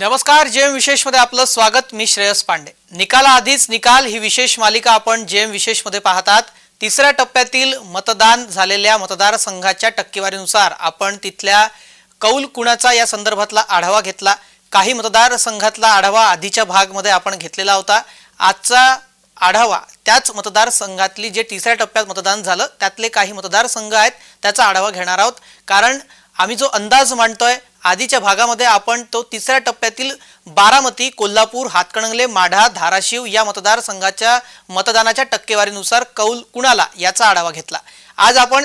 नमस्कार जे एम विशेषमध्ये आपलं स्वागत. मी श्रेयस पांडे. निकालाआधीच निकाल ही विशेष मालिका आपण जे एम विशेषमध्ये पाहतात. तिसऱ्या टप्प्यातील मतदान झालेल्या मतदारसंघाच्या टक्केवारीनुसार आपण तिथल्या कौल कुणाचा या संदर्भातला आढावा घेतला. काही मतदारसंघातला आढावा आधीच्या भागमध्ये आपण घेतलेला होता. आजचा आढावा त्याच मतदारसंघातली जे तिसऱ्या टप्प्यात मतदान झालं त्यातले काही मतदारसंघ आहेत त्याचा आढावा घेणार आहोत. कारण आम्ही जो अंदाज मांडतोय आधीच्या भागामध्ये आपण तो तिसऱ्या टप्प्यातील बारामती कोल्हापूर हातकणंगले माढा धाराशिव या मतदारसंघाच्या मतदानाच्या टक्केवारीनुसार कौल कुणाला याचा आढावा घेतला? आज आपण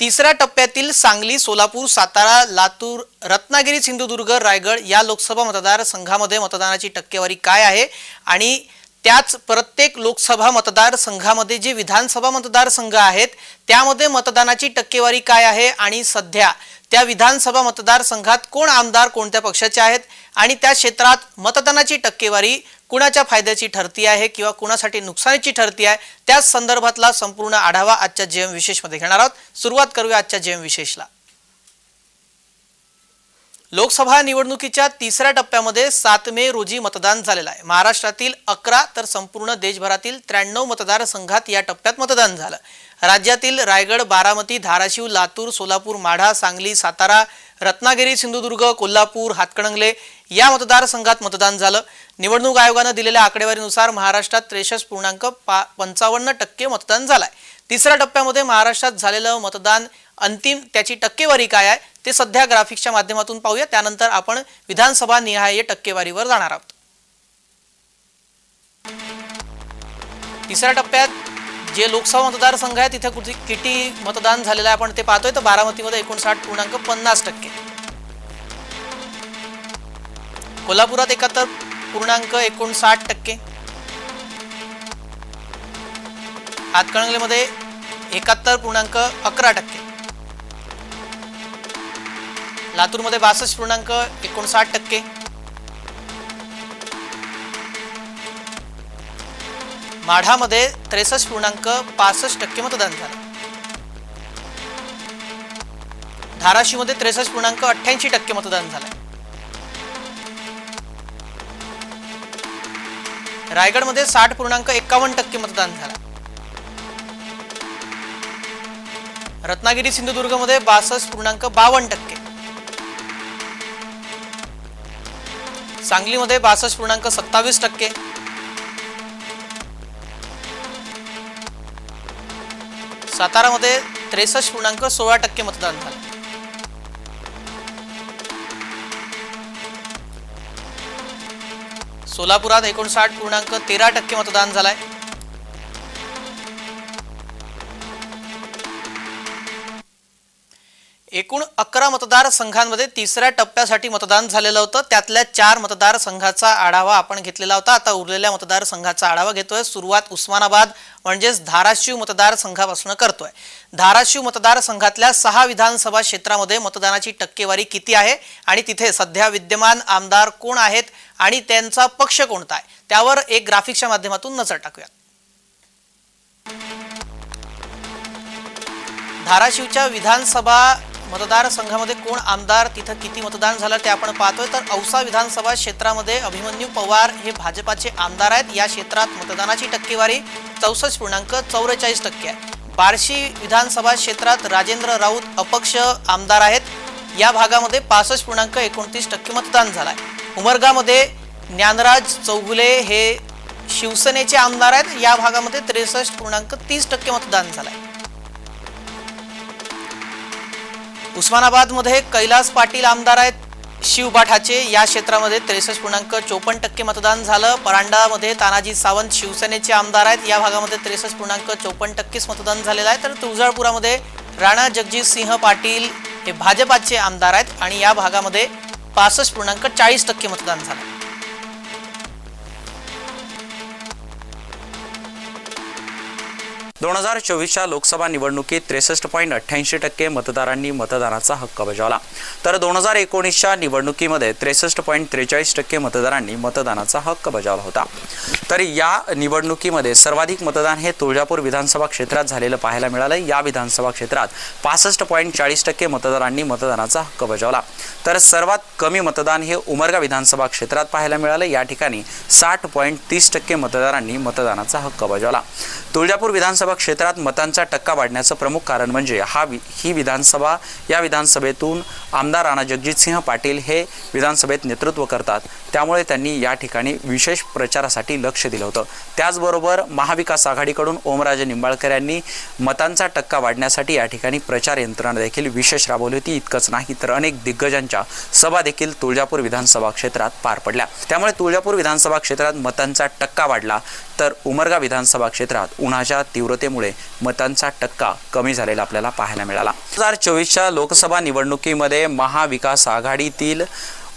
तिसऱ्या टप्प्यातील सांगली सोलापूर सातारा लातूर रत्नागिरी सिंधुदुर्ग रायगड या लोकसभा मतदारसंघामध्ये मतदानाची टक्केवारी काय आहे? आणि त्याच प्रत्येक लोकसभा मतदारसंघामध्ये जे विधानसभा मतदारसंघ आहेत त्यामध्ये मतदानाची टक्केवारी काय आहे? आणि सध्या त्या विधानसभा मतदारसंघात कोण आमदार कोणत्या पक्षाचे आहेत आणि त्या क्षेत्रात मतदानाची टक्केवारी कुणाच्या फायद्याची ठरती आहे किंवा कुणासाठी नुकसानीची ठरती आहे त्याच संदर्भातला संपूर्ण आढावा आजच्या जेएम विशेषमध्ये घेणार आहोत. सुरुवात करूया आजच्या जेएम विशेषला. लोकसभा निवडणुकीच्या तिसऱ्या टप्प्यामध्ये सात मे रोजी मतदान झालेलं आहे. महाराष्ट्रातील अकरा तर संपूर्ण देशभरातील त्र्याण्णव मतदारसंघात या टप्प्यात मतदान झालं. राज्यातील रायगड बारामती धाराशिव लातूर सोलापूर माढा सांगली सातारा रत्नागिरी सिंधुदुर्ग कोल्हापूर हातकणंगले या मतदारसंघात मतदान झालं. निवडणूक आयोगानं दिलेल्या आकडेवारीनुसार महाराष्ट्रात त्रेसष्ट पूर्णांक पा पंचावन्न टक्के मतदान झालं आहे तिसऱ्या टप्प्यामध्ये महाराष्ट्रात झालेलं मतदान अंतिम त्याची टक्केवारी काय आहे ते सध्या ग्राफिक्सच्या माध्यमातून पाहूया. त्यानंतर आपण विधानसभा निहाय टक्केवारीवर जाणार आहोत. तिसऱ्या टप्प्यात जे लोकसभा मतदारसंघ आहे तिथे कुठे किती मतदान झालेलं आहे आपण ते पाहतोय. तर बारामतीमध्ये एकोणसाठ पूर्णांक पन्नास टक्के. कोल्हापुरात एकाहत्तर पूर्णांक एकोणसाठ टक्के. हातकणंगलेमध्ये एकाहत्तर पूर्णांक अकरा टक्के. लातूरमध्ये बासष्ट पूर्णांक एकोणसाठ टक्के. माढामध्ये त्रेसष्ट पूर्णांक पासष्ट टक्के मतदान झालं. धाराशिवमध्ये त्रेसष्ट पूर्णांक अठ्ठ्याऐंशी टक्के मतदान झालं. रायगडमध्ये साठ पूर्णांक एकावन्न टक्के मतदान झालं. रत्नागिरी सिंधुदुर्गमध्ये बासष्ट पूर्णांक बावन्न टक्के. सांगलीमध्ये बासष्ट पूर्णांक सत्तावीस टक्के. सातारामध्ये त्रेसष्ट पूर्णांक सोळा टक्के मतदान झालं. सोलापुरात एकोणसाठ पूर्णांक तेरा टक्के मतदान झालंय. एकूण अकरा मतदारसंघांमध्ये तिसऱ्या टप्प्यासाठी मतदान झालेलं होतं. त्यातल्या चार मतदारसंघाचा आढावा आपण घेतलेला होता. आता उरलेल्या मतदारसंघाचा आढावा घेतोय. सुरुवात उस्मानाबाद म्हणजेच धाराशिव मतदारसंघापासून करतोय. धाराशिव मतदारसंघातल्या सहा विधानसभा क्षेत्रामध्ये मतदानाची टक्केवारी किती आहे? आणि तिथे सध्या विद्यमान आमदार कोण आहेत? आणि त्यांचा पक्ष कोणता आहे? त्यावर एक ग्राफिक्सच्या माध्यमातून नजर टाकूया धाराशिवच्या विधानसभा मतदारसंघामध्ये कोण आमदार तिथं किती मतदान झालं ते आपण पाहतोय. तर औसा विधानसभा क्षेत्रामध्ये अभिमन्यू पवार हे भाजपाचे आमदार आहेत. या क्षेत्रात मतदानाची टक्केवारी चौसष्ट पूर्णांक चौवेचाळीस टक्के आहे. बार्शी विधानसभा क्षेत्रात राजेंद्र राऊत अपक्ष आमदार आहेत. या भागामध्ये पासष्ट पूर्णांक एकोणतीस टक्के मतदान झालं आहे उमरगामध्ये ज्ञानराज चौगुले हे शिवसेनेचे आमदार आहेत. या भागामध्ये त्रेसष्ट पूर्णांक तीस टक्के मतदान झालं आहे उस्मानाबादमध्ये कैलास पाटील आमदार आहेत. शिवबाठाचे या क्षेत्रामध्ये त्रेसष्ट पूर्णांक चोपन्न टक्के मतदान झालं. परांडामध्ये तानाजी सावंत शिवसेनेचे आमदार आहेत. या भागामध्ये त्रेसष्ट पूर्णांक चोपन्न टक्केच मतदान झालेलं आहे. तर तुळजापूरामध्ये राणा जगजित सिंह पाटील हे भाजपाचे आमदार आहेत आणि या भागामध्ये पासष्ट पूर्णांक चाळीस टक्के मतदान झालं. दोन हजार चोवीसच्या लोकसभा निवडणुकीत त्रेसष्ट पॉईंट अठ्ठ्याऐंशी टक्के मतदारांनी मतदानाचा हक्क बजावला. तर दोन हजार एकोणीसच्या निवडणुकीमध्ये त्रेसष्ट पॉईंट त्रेचाळीस टक्के मतदारांनी मतदानाचा हक्क बजावला होता. तर या निवडणुकीमध्ये सर्वाधिक मतदान हे तुळजापूर विधानसभा क्षेत्रात झालेलं पाहायला मिळालं. या विधानसभा क्षेत्रात पासष्ट पॉईंट चाळीस टक्के मतदारांनी मतदानाचा हक्क बजावला. तर सर्वात कमी मतदान हे उमरगा विधानसभा क्षेत्रात पाहायला मिळालं. या ठिकाणी साठ पॉईंट तीस टक्के मतदारांनी मतदानाचा हक्क बजावला. तुळजापूर विधानसभा क्षेत्रात मतांचा टक्का वाढण्याचं प्रमुख कारण म्हणजे हा वि ही विधानसभा या विधानसभेतून आमदार राणा जगजितसिंह पाटील हे विधानसभेत नेतृत्व करतात. त्यामुळे त्यांनी या ठिकाणी विशेष प्रचारासाठी लक्ष दिलं होतं. त्याचबरोबर महाविकास आघाडीकडून ओमराजे निंबाळकर यांनी मतांचा टक्का वाढण्यासाठी या ठिकाणी प्रचार यंत्रणा देखील विशेष राबवली होती. इतकंच नाही तर अनेक दिग्गजांच्या सभा देखील तुळजापूर विधानसभा क्षेत्रात पार पडल्या. त्यामुळे तुळजापूर विधानसभा क्षेत्रात मतांचा टक्का वाढला. तर उमरगा विधानसभा क्षेत्रात उन्हाच्या तीव्रतेमुळे मतांचा टक्का कमी झालेला आपल्याला पाहायला मिळाला. दोन हजार चोवीसच्या लोकसभा निवडणुकीमध्ये महाविकास आघाडीतील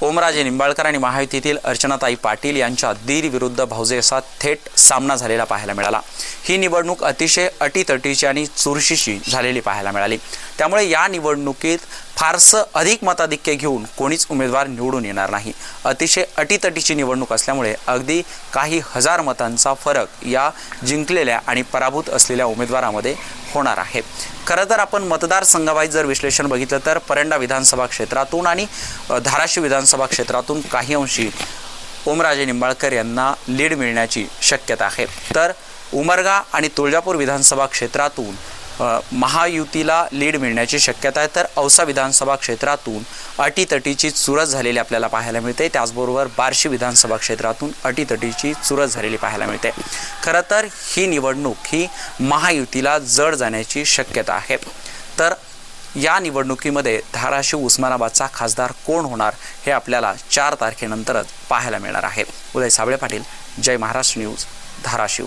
ओमराजे निंबाळकर आणि महायुतीतील अर्चनाताई पाटील यांच्या दीर विरुद्ध भाऊजे असा थेट सामना झालेला पाहायला मिळाला. ही निवडणूक अतिशय अटीतटीची आणि चुरशीची झालेली पाहायला मिळाली. त्यामुळे या निवडणुकीत फारसं अधिक मताधिक्य घेऊन कोणीच उमेदवार निवडून येणार नाही. अतिशय अटीतटीची निवडणूक असल्यामुळे अगदी काही हजार मतांचा फरक या जिंकलेल्या आणि पराभूत असलेल्या उमेदवारामध्ये होणार आहे. खरं तर आपण मतदारसंघावाईज जर विश्लेषण बघितलं तर परंडा विधानसभा क्षेत्रातून आणि धाराशिव विधानसभा क्षेत्रातून काही अंशी ओमराजे निंबाळकर यांना लीड मिळण्याची शक्यता आहे. तर उमरगा आणि तुळजापूर विधानसभा क्षेत्रातून महायुतीला लीड मिळण्याची शक्यता आहे. तर औसा विधानसभा क्षेत्रातून अटीतटीची चुरस झालेली आपल्याला पाहायला मिळते. त्याचबरोबर बार्शी विधानसभा क्षेत्रातून अटीतटीची चुरस झालेली पाहायला मिळते. खरं तर ही निवडणूक ही महायुतीला जड जाण्याची शक्यता आहे. तर या निवडणुकीमध्ये धाराशिव उस्मानाबादचा खासदार कोण होणार हे आपल्याला चार तारखेनंतरच पाहायला मिळणार आहे. उदय साबळे पाटील जय महाराष्ट्र न्यूज धाराशिव.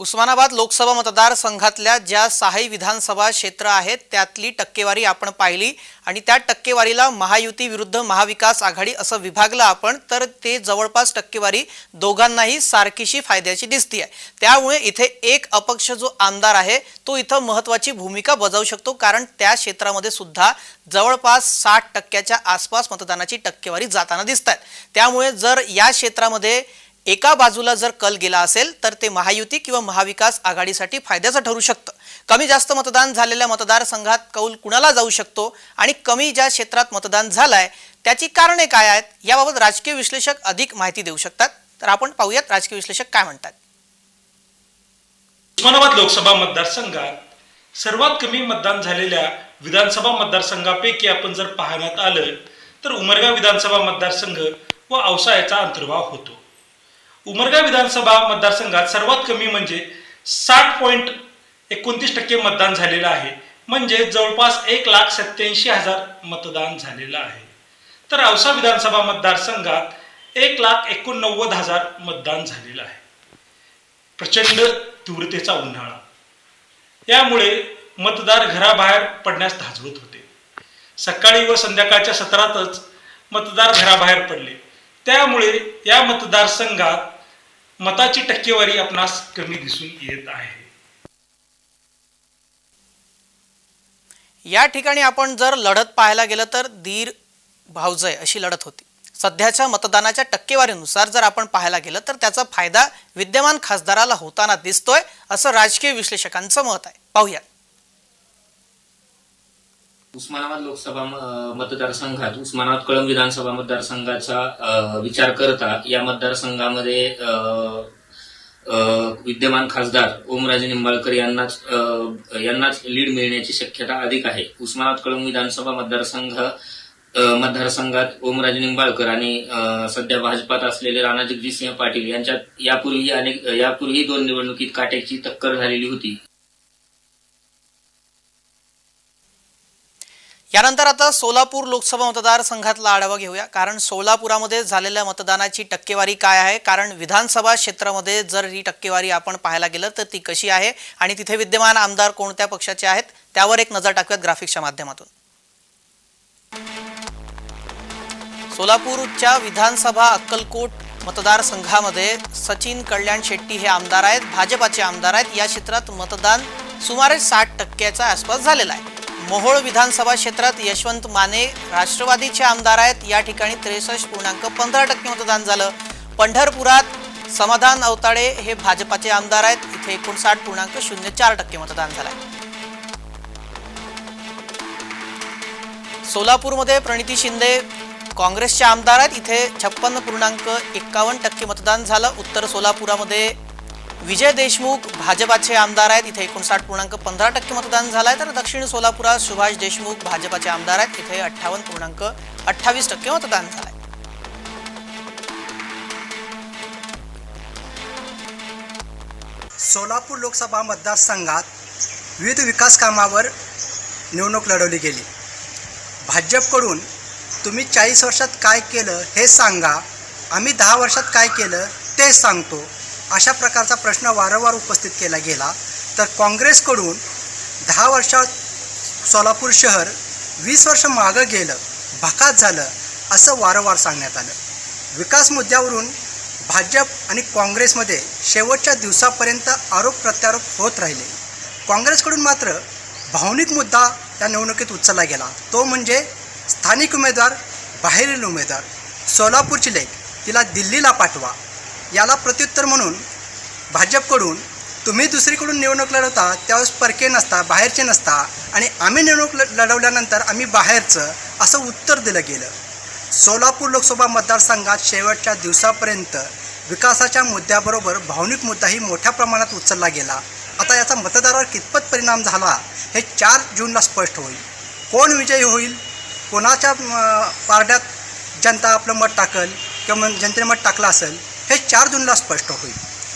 उस्मानाबाद लोकसभा मतदारसंघातल्या ज्या सहाही विधानसभा क्षेत्र आहेत त्यातली टक्केवारी आपण पाहिली आणि त्या टक्केवारीला महायुती विरुद्ध महाविकास आघाडी असं विभागलं आपण तर ते जवळपास टक्केवारी दोघांनाही सारखीशी फायद्याची दिसती आहे त्यामुळे इथे एक अपक्ष जो आमदार आहे तो इथं महत्त्वाची भूमिका बजावू शकतो कारण त्या क्षेत्रामध्ये सुद्धा जवळपास साठ टक्क्याच्या आसपास मतदानाची टक्केवारी जाताना दिसत आहेत त्यामुळे जर या क्षेत्रामध्ये एका बाजूला जर कल गेला असेल तर ते महायुती किंवा महाविकास आघाडीसाठी फायद्याचं ठरू शकतं. कमी जास्त मतदान झालेल्या मतदारसंघात कौल कुणाला जाऊ शकतो आणि कमी ज्या क्षेत्रात मतदान झालंय त्याची कारणे काय आहेत याबाबत राजकीय विश्लेषक अधिक माहिती देऊ शकतात. तर आपण पाहूयात राजकीय विश्लेषक काय म्हणतात. उस्मानाबाद लोकसभा मतदारसंघात सर्वात कमी मतदान झालेल्या विधानसभा मतदारसंघापैकी आपण जर पाहण्यात आलं तर उमरगा विधानसभा मतदारसंघ व औसा याचा अंतर्भाव होतो. उमरगा विधानसभा मतदारसंघात सर्वात कमी म्हणजे साठ पॉईंट एकोणतीस टक्के मतदान झालेलं आहे. म्हणजे जवळपास एक लाख सत्याऐंशी हजार मतदान झालेलं आहे. तर औसा विधानसभा मतदारसंघात एक लाख एकोणनव्वद हजार मतदान झालेलं आहे. प्रचंड तीव्रतेचा उन्हाळा. यामुळे मतदार घराबाहेर पडण्यास धाजवत होते. सकाळी व संध्याकाळच्या सत्रातच मतदार घराबाहेर पडले. त्यामुळे या मतदारसंघात मताची टक्केवारी आपणास कमी दिसून येत आहे. या ठिकाणी आपण जर लढत पाहायला गेलं तर धीर भावजय अशी लढत होती. सध्याच्या मतदानाच्या टक्केवारीनुसार जर आपण पाहायला गेलं तर त्याचा फायदा विद्यमान खासदाराला होताना दिसतोय असं राजकीय विश्लेषकांचं मत आहे. पाहूयात. उस्मानाबाद लोकसभा मतदारसंघात उस्मानाबाद कळंब विधानसभा मतदारसंघाचा विचार करता या मतदारसंघामध्ये विद्यमान खासदार ओमराजे निंबाळकर यांनाच यांनाच लीड मिळण्याची शक्यता अधिक आहे. उस्मानाबाद कळंब विधानसभा मतदारसंघ मतदारसंघात ओमराजे निंबाळकर आणि सध्या भाजपात असलेले राणाजगजितसिंह पाटील यांच्यात यापूर्वी अनेक यापूर्वी दोन निवडणुकीत काट्याची टक्कर झालेली होती. यानंतर आता सोलापूर लोकसभा मतदारसंघातला आढावा घेऊया. कारण सोलापुरामध्ये झालेल्या मतदानाची टक्केवारी काय आहे? कारण विधानसभा क्षेत्रामध्ये जर ही टक्केवारी आपण पाहायला गेलं तर ती कशी आहे? आणि तिथे विद्यमान आमदार कोणत्या पक्षाचे आहेत? त्यावर एक नजर टाकूयात ग्राफिक्सच्या माध्यमातून. सोलापूरच्या विधानसभा अक्कलकोट मतदारसंघामध्ये सचिन कल्याण शेट्टी हे आमदार आहेत. भाजपाचे आमदार आहेत. या क्षेत्रात मतदान सुमारे साठ टक्क्याच्या आसपास झालेलं आहे. मोहोळ विधानसभा क्षेत्रात यशवंत माने राष्ट्रवादीचे आमदार आहेत. या ठिकाणी त्रेसष्ट पूर्णांक पंधरा टक्के मतदान झालं. पंढरपुरात समाधान अवताडे हे भाजपाचे आमदार आहेत. इथे एकोणसाठ पूर्णांक शून्य चार टक्के मतदान झालं आहे सोलापूरमध्ये प्रणिती शिंदे काँग्रेसचे आमदार आहेत. इथे छप्पन्न पूर्णांक एक्कावन्न टक्के मतदान झालं. उत्तर सोलापुरामध्ये विजय देशमुख भाजपाचे आमदार आहेत. इथे एकोणसाठ पूर्णांक पंधरा टक्के मतदान झालं आहे तर दक्षिण सोलापुरात सुभाष देशमुख भाजपाचे आमदार आहेत. इथे अठ्ठावन्न पूर्णांक अठ्ठावीस टक्के मतदान झालं आहे सोलापूर लोकसभा मतदारसंघात विविध विकास कामावर निवडणूक लढवली गेली. भाजपकडून तुम्ही चाळीस वर्षात काय केलं हे सांगा. आम्ही दहा वर्षात काय केलं ते सांगतो. अशा प्रकारचा प्रश्न वारंवार उपस्थित केला गेला. तर काँग्रेसकडून दहा वर्षात सोलापूर शहर वीस वर्ष मागं गेलं भकात झालं असं वारंवार सांगण्यात आलं. विकास मुद्द्यावरून भाजप आणि काँग्रेसमध्ये शेवटच्या दिवसापर्यंत आरोप प्रत्यारोप होत राहिले. काँग्रेसकडून मात्र भावनिक मुद्दा या निवडणुकीत उचलला गेला. तो म्हणजे स्थानिक उमेदवार बाहेरील उमेदवार. सोलापूरची लेख तिला दिल्लीला पाठवा. याला प्रत्युत्तर म्हणून भाजपकडून तुम्ही दुसरीकडून निवडणूक लढवता त्यावेळेस परके नसता बाहेरचे नसता आणि आम्ही निवडणूक ल- लढवल्यानंतर आम्ही बाहेरचं असं उत्तर दिलं गेलं. सोलापूर लोकसभा मतदारसंघात शेवटच्या दिवसापर्यंत विकासाच्या मुद्द्याबरोबर भावनिक मुद्दाही मोठ्या प्रमाणात उचलला गेला. आता याचा मतदारावर कितपत परिणाम झाला हे चार जूनला स्पष्ट होईल. कोण विजयी होईल? कोणाच्या पारड्यात जनता आपलं मत टाकल किंवा जनतेने मत टाकलं असेल? हे चार जूनला स्पष्ट होईल.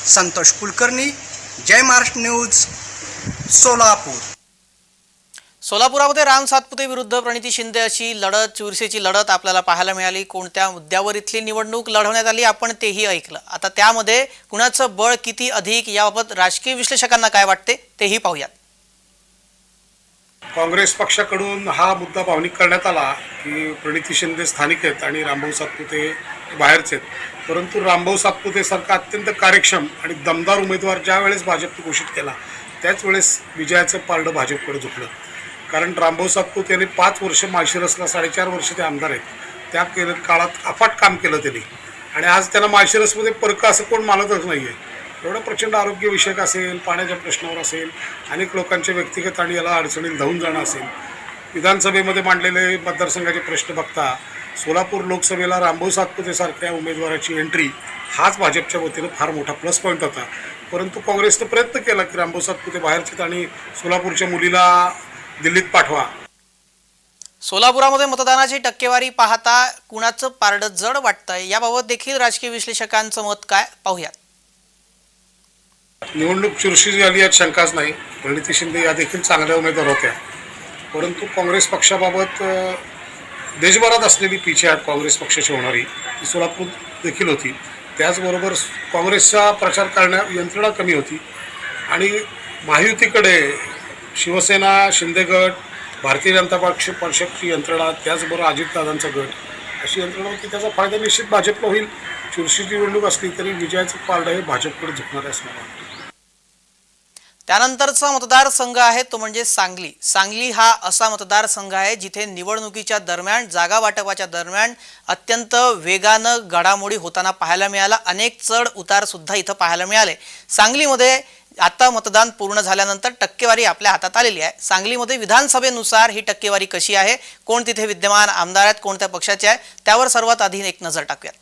संतोष कुलकर्णी जय महाराष्ट्र न्यूज सोलापूर. सोलापुरामध्ये राम सातपुते विरुद्ध प्रणिती शिंदे अशी लढत चुरशीची लढत आपल्याला पाहायला मिळाली. कोणत्या मुद्द्यावर इथली निवडणूक लढवण्यात आली आपण तेही ऐकलं. आता त्यामध्ये कुणाचं बळ किती अधिक याबाबत राजकीय विश्लेषकांना काय वाटते तेही पाहूयात. काँग्रेस पक्षाकडून हा मुद्दा भावनिक करण्यात आला की प्रणिती शिंदे स्थानिक आहेत आणि रामभाऊ सातपुते बाहेरचे आहेत. परंतु रामभाऊ सातपुतेसारखा अत्यंत कार्यक्षम आणि दमदार उमेदवार ज्या वेळेस भाजपने घोषित केला त्याच वेळेस विजयाचं पारडं भाजपकडे झुकलं. कारण रामभाऊ सातपुते यांनी पाच वर्ष माळशिरसला साडेचार वर्ष ते आमदार आहेत. त्या केलं काळात अफाट काम केलं त्यांनी. आणि आज त्यांना माळशिरसमध्ये परकं असं कोण मानतच नाही आहे एवढं प्रचंड आरोग्यविषयक असेल पाण्याच्या प्रश्नावर असेल अनेक लोकांच्या व्यक्तिगत आणि याला अडचणीत धावून जाणं असेल. विधानसभेमध्ये मांडलेले मतदारसंघाचे प्रश्न बघता सोलापूर लोकसभेला रामभाऊ सातपुतेसारख्या उमेदवाराची एंट्री हाच भाजपच्या वतीनं फार मोठा प्लस पॉईंट होता. परंतु काँग्रेसनं प्रयत्न केला की रामभाऊ सातपुते बाहेरचे आणि सोलापूरच्या मुलीला दिल्लीत पाठवा. सोलापुरामध्ये मतदानाची टक्केवारी पाहता कुणाचं पारडं जड वाटतंय याबाबत देखील राजकीय विश्लेषकांचं मत काय? पाहूयात. निवडणूक चुरशी झाली यात शंकाच नाही. प्रणिती शिंदे या देखील चांगल्या उमेदवार होत्या. परंतु काँग्रेस पक्षाबाबत देशभरात असलेली पिछेहाट काँग्रेस पक्षाची होणारी ती सोलापूर देखील होती. त्याचबरोबर काँग्रेसचा प्रचार करण्या यंत्रणा कमी होती. आणि महायुतीकडे शिवसेना शिंदेगट भारतीय जनता पक्ष पक्षाची यंत्रणा त्याचबरोबर अजितदादांचा गट अशी यंत्रणा होती त्याचा फायदा निश्चित भाजपला होईल. चुरशीची निवडणूक असली तरी विजयाचं पारडं हे भाजपकडे झुकणार आहे. असं मला वाटतं त्यानंतरचा मतदारसंघ आहे तो म्हणजे सांगली. सांगली हा असा मतदारसंघ आहे जिथे निवडणुकीच्या दरम्यान जागा वाटपाच्या दरम्यान अत्यंत वेगानं घडामोडी होताना पाहायला मिळाला. अनेक चढ उतार सुद्धा इथं पाहायला मिळाले. सांगलीमध्ये आता मतदान पूर्ण झाल्यानंतर टक्केवारी आपल्या हातात आलेली आहे. सांगलीमध्ये विधानसभेनुसार ही टक्केवारी कशी आहे? कोण तिथे विद्यमान आमदार आहेत? कोणत्या पक्षाचे आहे त्यावर सर्वात आधी एक नजर टाकूयात.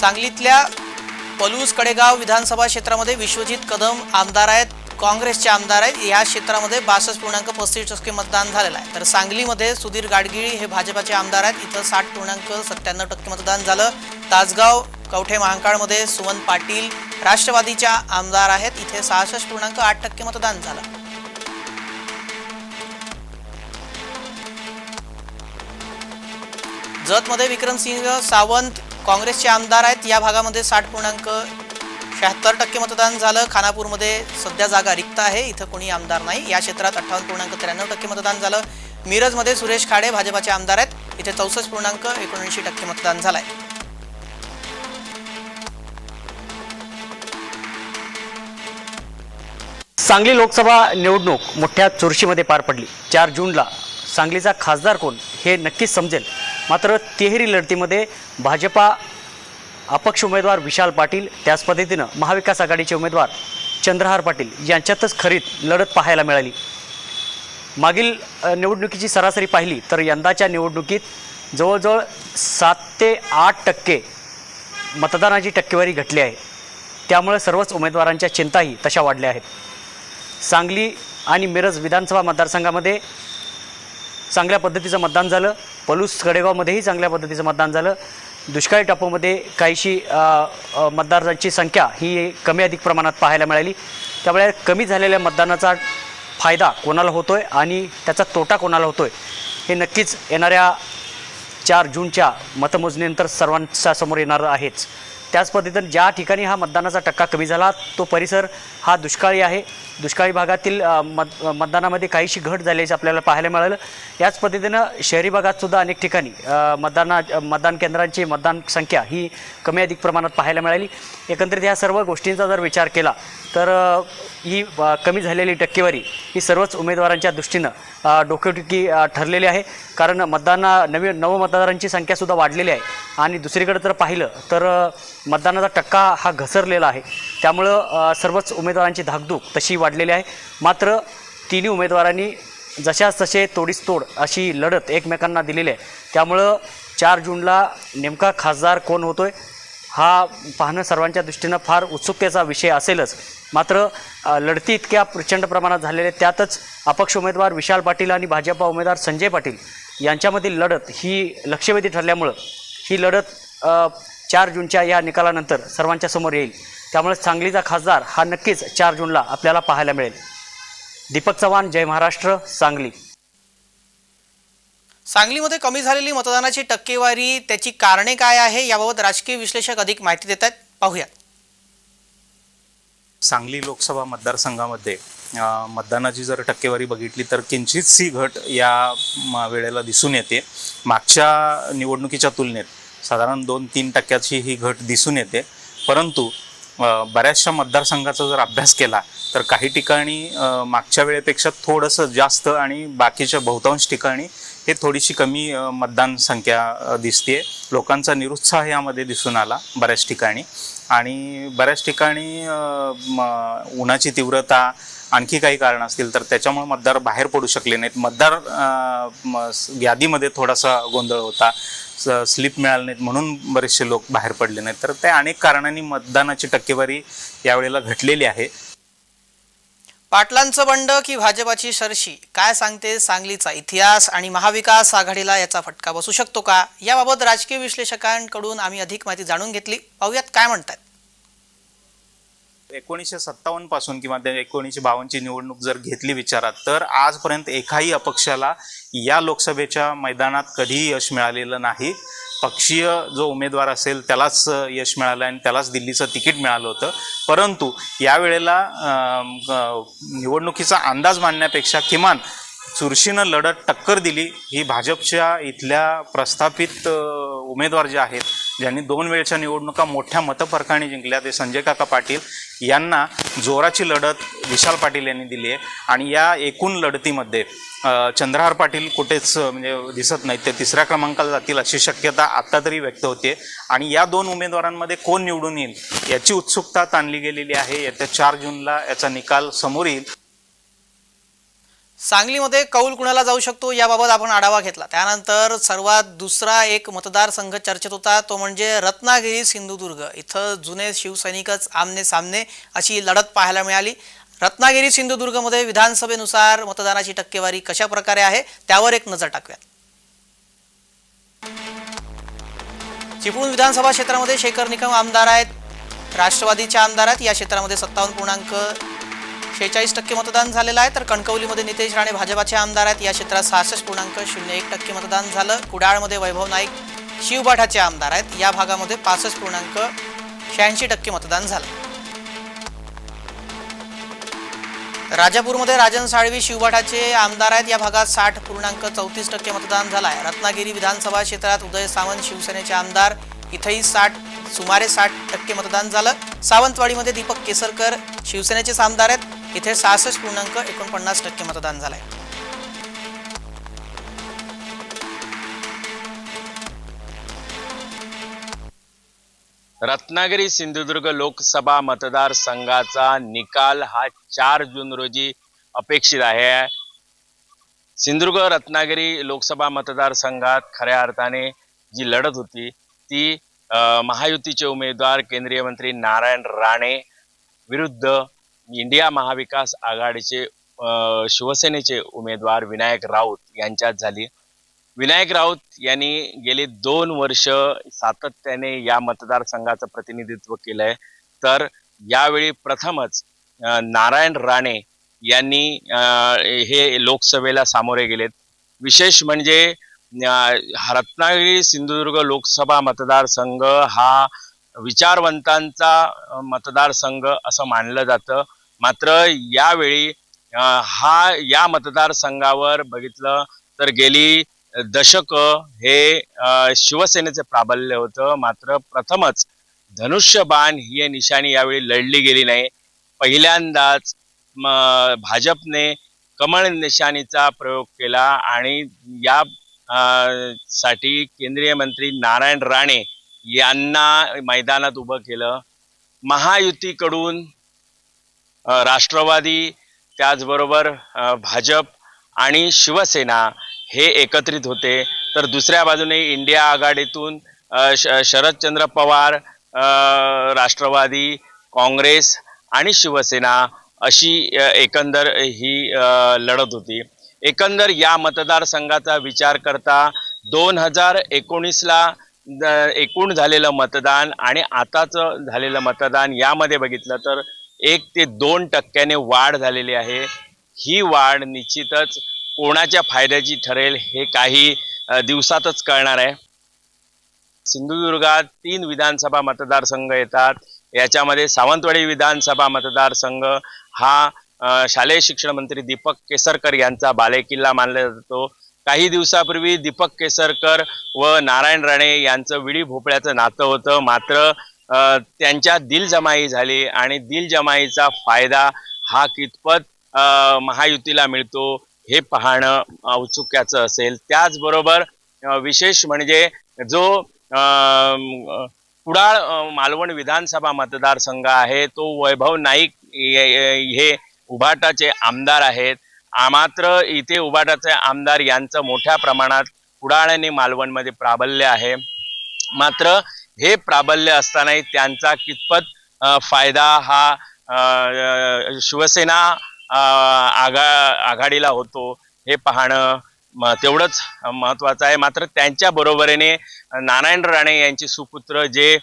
सांगलीतल्या पलूस कडेगाव विधानसभा क्षेत्रामध्ये विश्वजित कदम आमदार आहेत. काँग्रेसचे आमदार आहेत. या क्षेत्रामध्ये बासष्ट पूर्णांक पस्तीस टक्के मतदान झालेलं आहे. तर सांगलीमध्ये सुधीर गाडगिळी हे भाजपाचे आमदार आहेत. इथं साठ पूर्णांक सत्त्याण्णव टक्के मतदान झालं. तासगाव कवठे महांकाळमध्ये सुमन पाटील राष्ट्रवादीच्या आमदार आहेत. इथे सहासष्ट पूर्णांक आठ टक्के मतदान झालं. जतमध्ये विक्रमसिंह सावंत काँग्रेसचे आमदार आहेत. या भागामध्ये साठ पूर्णांक शहात्तर टक्के मतदान झालं. खानापूरमध्ये सध्या जागा रिक्त आहे. इथं कोणी आमदार नाही. या क्षेत्रात अठ्ठावन्न पूर्णांक त्र्याण्णव टक्के मतदान झालं. मिरजमध्ये सुरेश खाडे भाजपाचे आमदार आहेत. इथे चौसष्ट पूर्णांक एकोणऐंशी टक्के मतदान झालंय. सांगली लोकसभा निवडणूक मोठ्या चुरशीमध्ये पार पडली. चार जूनला सांगलीचा खासदार कोण हे नक्कीच समजेल. मात्र तिहेरी लढतीमध्ये भाजपा अपक्ष उमेदवार विशाल पाटील त्याच पद्धतीनं महाविकास आघाडीचे उमेदवार चंद्रहार पाटील यांच्यातच खरीत लढत पाहायला मिळाली. मागील निवडणुकीची सरासरी पाहिली तर यंदाच्या निवडणुकीत जवळजवळ सात ते आठ टक्के मतदानाची टक्केवारी घटली आहे. त्यामुळे सर्वच उमेदवारांच्या चिंताही तशा वाढल्या आहेत. सांगली आणि मिरज विधानसभा मतदारसंघामध्ये चांगल्या पद्धतीचं मतदान झालं. पलूस कडेगावमध्येही चांगल्या पद्धतीचं मतदान झालं. दुष्काळी टापूमध्ये काहीशी मतदारांची संख्या ही कमी अधिक प्रमाणात पाहायला मिळाली. त्यामुळे कमी झालेल्या मतदानाचा फायदा कोणाला होतो आहे आणि त्याचा तोटा कोणाला होतो आहे हे नक्कीच येणाऱ्या चार जूनच्या मतमोजणीनंतर सर्वांच्या समोर येणार आहेच त्याच पद्धतीनं ज्या ठिकाणी हा मतदानाचा टक्का कमी झाला तो परिसर हा दुष्काळी आहे. दुष्काळी भागातील मत मतदानामध्ये काहीशी घट झाल्याचे आपल्याला पाहायला मिळालं. याच पद्धतीनं शहरी भागातसुद्धा अनेक ठिकाणी मतदाना मतदान केंद्रांची मतदान संख्या ही कमी अधिक प्रमाणात पाहायला मिळाली. एकंदरीत ह्या सर्व गोष्टींचा जर विचार केला तर ही कमी झालेली टक्केवारी ही सर्वच उमेदवारांच्या दृष्टीनं डोकेटुकी ठरलेली आहे. कारण मतदाना नवीन नवमतदारांची संख्यासुद्धा वाढलेली आहे. आणि दुसरीकडे जर पाहिलं तर मतदानाचा टक्का हा घसरलेला आहे. त्यामुळं सर्वच उमेदवारांची धाकधूक तशी वाढ वाढलेली आहे. मात्र तिन्ही उमेदवारांनी जशाच तसे तोडीस तोड अशी लढत एकमेकांना दिलेली आहे. त्यामुळं चार जूनला नेमका खासदार कोण होतो आहे हा पाहणं सर्वांच्या दृष्टीनं फार उत्सुकतेचा विषय असेलच. मात्र लढती इतक्या प्रचंड प्रमाणात झालेल्या त्यातच अपक्ष उमेदवार विशाल पाटील आणि भाजपा उमेदवार संजय पाटील यांच्यामधील लढत ही लक्षवेधी ठरल्यामुळं ही लढत चार जूनच्या या निकालानंतर सर्वांच्या समोर येईल. त्यामुळे सांगलीचा खासदार हा नक्कीच चार जूनला आपल्याला पाहायला मिळेल. दीपक चव्हाण जय महाराष्ट्र सांगली. सांगलीमध्ये कमी झालेली मतदानाची टक्केवारी त्याची कारणे काय आहे याबाबत राजकीय विश्लेषक अधिक माहिती देत आहेत. पाहूयात. सांगली लोकसभा मतदारसंघामध्ये मतदानाची जर टक्केवारी बघितली तर किंचितशी घट या वेळेला दिसून येते. मागच्या निवडणुकीच्या तुलनेत साधारण दोन तीन टक्क्याची ही घट दिसून येते. परंतु बऱ्याचशा मतदारसंघाचा जर अभ्यास केला तर काही ठिकाणी मागच्या वेळेपेक्षा थोडंसं जास्त आणि बाकीच्या बहुतांश ठिकाणी हे थोडीशी कमी मतदान संख्या दिसते लोकांचा निरुत्साह यामध्ये दिसून आला बऱ्याच ठिकाणी. आणि बऱ्याच ठिकाणी म, उन्हाची तीव्रता आणखी काही कारण असतील तर त्याच्यामुळे मतदार बाहेर पडू शकले नाहीत. मतदार म, यादीमध्ये थोडासा गोंधळ होता. स्लिप मिळाले नाहीत म्हणून बरेचसे लोक बाहेर पडले नाहीत. तर त्या अनेक कारणांनी मतदानाची टक्केवारी यावेळेला घटलेली आहे. पाटलांचं बंड की भाजपाची सरशी? काय सांगते सांगलीचा इतिहास आणि महाविकास आघाडीला याचा फटका बसू शकतो का? याबाबत राजकीय विश्लेषकांकडून आम्ही अधिक माहिती जाणून घेतली. पाहूयात काय म्हणतात एकोणीसशे सत्तावन्नपासून किंवा एकोणीसशे बावन्नची निवडणूक जर घेतली विचारात तर आजपर्यंत एकाही अपक्षाला या लोकसभेच्या मैदानात कधीही यश मिळालेलं नाही. पक्षीय जो उमेदवार असेल त्यालाच यश मिळालं आणि त्यालाच दिल्लीचं तिकीट मिळालं होतं. परंतु यावेळेला निवडणुकीचा अंदाज मांडण्यापेक्षा किमान चुरशीनं लढत टक्कर दिली. ही भाजपच्या इथल्या प्रस्थापित उमेदवार जे आहेत ज्यांनी दोन वेळच्या निवडणुका मोठ्या मतफरकाने जिंकल्या ते संजय काका पाटील यांना जोराची लढत विशाल पाटील यांनी दिली आहे. आणि या एकूण लढतीमध्ये चंद्रहार पाटील कुठेच म्हणजे दिसत नाहीत. ते तिसऱ्या क्रमांकाला जातील अशी शक्यता आत्ता तरी व्यक्त होते आणि या दोन उमेदवारांमध्ये कोण निवडून येईल याची उत्सुकता ताणली गेलेली आहे. येत्या चार जूनला याचा निकाल समोर येईल. सांगलीमध्ये कौल कुणाला जाऊ शकतो याबाबत आपण आढावा घेतला. त्यानंतर सर्वात दुसरा एक मतदारसंघ चर्चेत होता तो म्हणजे रत्नागिरी सिंधुदुर्ग. इथं जुने शिवसैनिकच आमने सामने अशी लढत पाहायला मिळाली. रत्नागिरी सिंधुदुर्गमध्ये विधानसभेनुसार मतदानाची टक्केवारी कशा प्रकारे आहे त्यावर एक नजर टाकूयात. चिपळूण विधानसभा क्षेत्रामध्ये शेखर निकम आमदार आहेत. राष्ट्रवादीचे आमदार आहेत. या क्षेत्रामध्ये सत्तावन्न पूर्णांक शेहेचाळीस टक्के मतदान झालेलं आहे. तर कणकवलीमध्ये नितेश राणे भाजपाचे आमदार आहेत. या क्षेत्रात सहासष्ट पूर्णांक शून्य एक टक्के मतदान झालं. कुडाळमध्ये वैभव नाईक शिवबाठाचे आमदार आहेत. या भागामध्ये पासष्ट पूर्णांक शहाऐंशी टक्के मतदान झालं. राजापूरमध्ये राजन साळवी शिवबाठाचे आमदार आहेत. या भागात साठ पूर्णांक चौतीस टक्के मतदान झालं आहे रत्नागिरी विधानसभा क्षेत्रात उदय सावंत शिवसेनेचे आमदार इथंही साठ सुमारे साठ टक्के मतदान झालं. सावंतवाडीमध्ये दीपक केसरकर शिवसेनेचेच आमदार आहेत. इथे सहासष्ट पूर्णांक एकोणपन्नास टक्के मतदान झालं आहे रत्नागिरी सिंधुदुर्ग लोकसभा मतदारसंघाचा निकाल हा चार जून रोजी अपेक्षित आहे. सिंधुदुर्ग रत्नागिरी लोकसभा मतदारसंघात खऱ्या अर्थाने जी लढत होती ती महायुतीचे उमेदवार केंद्रीय मंत्री नारायण राणे विरुद्ध इंडिया महाविकास आघाडीचे शिवसेनेचे उमेदवार विनायक राऊत यांच्यात झाली. विनायक राऊत यांनी गेली दोन वर्ष सातत्याने या मतदारसंघाचं प्रतिनिधित्व केलंय. तर यावेळी प्रथमच नारायण राणे यांनी हे लोकसभेला सामोरे गेलेत. विशेष म्हणजे रत्नागिरी सिंधुदुर्ग लोकसभा मतदारसंघ हा विचारवंतांचा मतदारसंघ असं मानलं जातं. मात्र यावेळी हा या मतदारसंघावर बघितलं तर गेली दशक हे शिवसेनेचे प्राबल्य होतं. मात्र प्रथमच धनुष्यबाण ही निशाणी यावेळी लढली गेली नाही. पहिल्यांदाच भाजपने कमळ निशाणीचा प्रयोग केला आणि या साठी केंद्रीय मंत्री नारायण राणे यांना मैदानात उभं केलं. महायुतीकडून राष्ट्रवादी त्याचबरोबर भाजप आणि शिवसेना हे एकत्रित होते. तर दुसऱ्या बाजूने इंडिया आघाडीतून श- शरदचंद्र पवार राष्ट्रवादी काँग्रेस आणि शिवसेना अशी एकंदर ही लढत होती. एकंदर या मतदारसंघाचा विचार करता दोन हजार एकोणीसला एकूण झालेलं मतदान आणि आताचं झालेलं मतदान यामध्ये बघितलं तर एक ते दोन टक्क्याने वाढ झालेली आहे. ही वाढ निश्चितच कोणाच्या फायद्याची ठरेल हे काही दिवसातच कळणार आहे. सिंधुदुर्गात तीन विधानसभा मतदारसंघ येतात. याच्यामध्ये सावंतवाडी विधानसभा मतदारसंघ हा शालेय शिक्षण मंत्री दीपक केसरकर यांचा बालेकिल्ला मानला जातो. काही दिवसापूर्वी दीपक केसरकर व नारायण राणे यांचं विडी भोपळ्याचं नातं होतं. मात्र त्यांच्या दिलजमाई झाली आणि दिलजमाईचा फायदा हा कितपत महायुतीला मिळतो हे पाहणं औत्सुक्याचं असेल. त्याचबरोबर विशेष म्हणजे जो कुडाळ मालवण विधानसभा मतदारसंघ आहे तो वैभव नाईक हे उभाटाचे आमदार आहेत. मात्र इथे उभाटाचे आमदार यांचं मोठ्या प्रमाणात कुडाळ आणि मालवणमध्ये प्राबल्य आहे. मात्र हे प्राबल्य असतानाही त्यांचा कितपत फायदा हा शिवसेना आघा आघाडीला होतो हे पाहणं म- तेवढंच महत्त्वाचं आहे. मात्र त्यांच्या बरोबरीने नारायण राणे यांचे सुपुत्र जे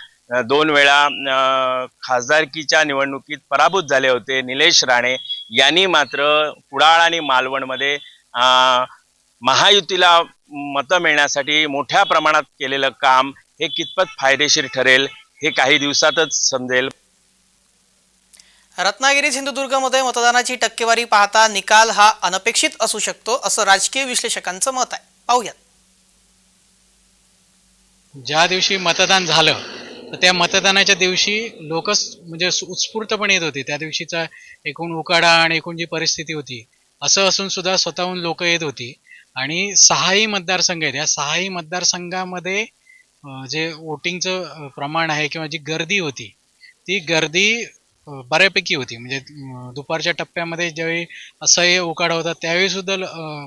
दोन वेळा खासदारकीच्या निवडणुकीत पराभूत झाले होते निलेश राणे यांनी मात्र कुडाळ आणि मालवणमध्ये महायुतीला मतं मिळण्यासाठी मोठ्या प्रमाणात केलेलं काम हे कितपत फायदेशीर ठरेल हे काही दिवसातच समजेल. रत्नागिरी सिंधुदुर्गमध्ये मतदानाची टक्केवारी पाहता निकाल हा अनपेक्षित असू शकतो असं राजकीय विश्लेषकांचं मत आहे. पाहूयात. ज्या दिवशी मतदान झालं तर त्या मतदानाच्या दिवशी लोकच म्हणजे उत्स्फूर्तपणे येत होते. त्या दिवशीचा एकूण उकाडा आणि एकूण जी परिस्थिती होती असं असून सुद्धा स्वतःहून लोक येत होती. आणि सहाही मतदारसंघ आहेत. या सहाही मतदारसंघामध्ये जे वोटिंगचं प्रमाण आहे किंवा जी गर्दी होती ती गर्दी बऱ्यापैकी होती. म्हणजे दुपारच्या टप्प्यामध्ये ज्यावेळी असह्य उकाडा होता त्यावेळी सुद्धा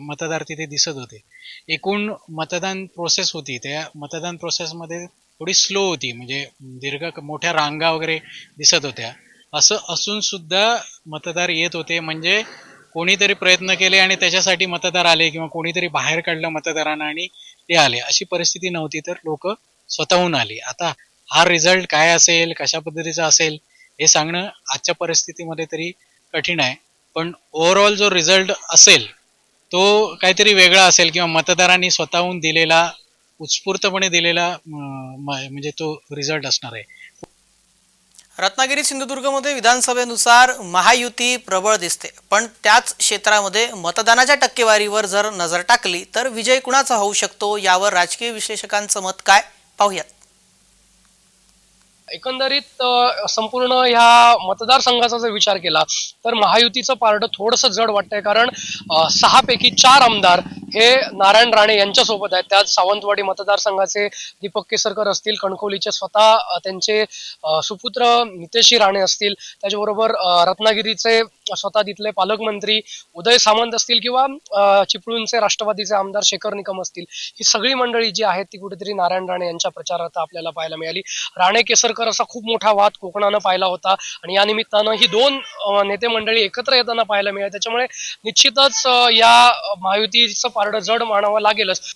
मतदार तिथे दिसत होते. एकूण मतदान प्रोसेस होती. त्या मतदान प्रोसेसमध्ये थोडी स्लो होती. म्हणजे दीर्घ मोठ्या रांगा वगैरे दिसत होत्या. असं असून सुद्धा मतदार येत होते. म्हणजे कोणीतरी प्रयत्न केले आणि त्याच्यासाठी मतदार आले किंवा कोणीतरी बाहेर काढलं मतदारांना आणि ते आले. अशी परिस्थिती नव्हती तर लोक स्वतःहून आली. आता हा रिझल्ट काय असेल कशा पद्धतीचा असेल हे सांगणं आजच्या परिस्थितीमध्ये तरी कठीण आहे. पण ओव्हरऑल जो रिझल्ट असेल तो काहीतरी वेगळा असेल किंवा मतदारांनी स्वतःहून दिलेला उत्स्फूर्तपणे दिलेला म्हणजे तो रिझल्ट असणार आहे. रत्नागिरी सिंधुदुर्गमध्ये विधानसभेनुसार महायुती प्रबळ दिसते. पण त्याच क्षेत्रामध्ये मतदानाच्या टक्केवारीवर जर नजर टाकली तर विजय कुणाचा होऊ शकतो? यावर राजकीय विश्लेषकांचं मत काय? पाहूयात. एकंदरीत संपूर्ण ह्या मतदारसंघाचा जर विचार केला तर महायुतीचं पारडं थोडंसं जड वाटतंय कारण सहापैकी चार आमदार हे नारायण राणे यांच्यासोबत आहेत. त्यात सावंतवाडी मतदारसंघाचे दीपक केसरकर असतील कणकवलीचे स्वतः त्यांचे सुपुत्र नितेशी राणे असतील. त्याच्याबरोबर रत्नागिरीचे स्वतः तिथले पालकमंत्री उदय सामंत असतील किंवा चिपळूणचे राष्ट्रवादीचे आमदार शेखर निकम असतील. ही सगळी मंडळी जी आहेत ती कुठेतरी नारायण राणे यांच्या प्रचारात आपल्याला पाहायला मिळाली. राणे केसरकर असा खूप मोठा वाद कोकणानं पाहिला होता. आणि या निमित्तानं ही दोन नेते मंडळी एकत्र येताना पाहायला मिळाली. त्याच्यामुळे निश्चितच या महायुतीचं पारडं जड मानावं लागेलच.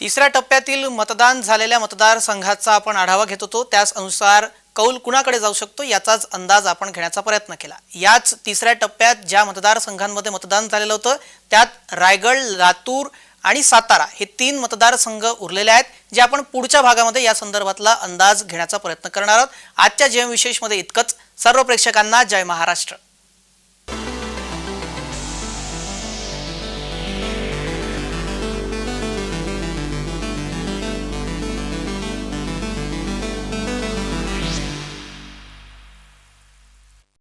तिसऱ्या टप्प्यातील मतदान झालेल्या मतदारसंघाचा आपण आढावा घेत होतो. त्याच अनुसार कौल कुणाकडे जाऊ शकतो याचाच अंदाज आपण घेण्याचा प्रयत्न केला. याच तिसऱ्या टप्प्यात ज्या मतदारसंघांमध्ये मतदान झालेलं होतं त्यात रायगड लातूर आणि सातारा हे तीन मतदारसंघ उरलेले आहेत जे आपण पुढच्या भागामध्ये या संदर्भातला अंदाज घेण्याचा प्रयत्न करणार आहोत. आजच्या जेम विशेषमध्ये इतकंच. सर्व प्रेक्षकांना जय महाराष्ट्र.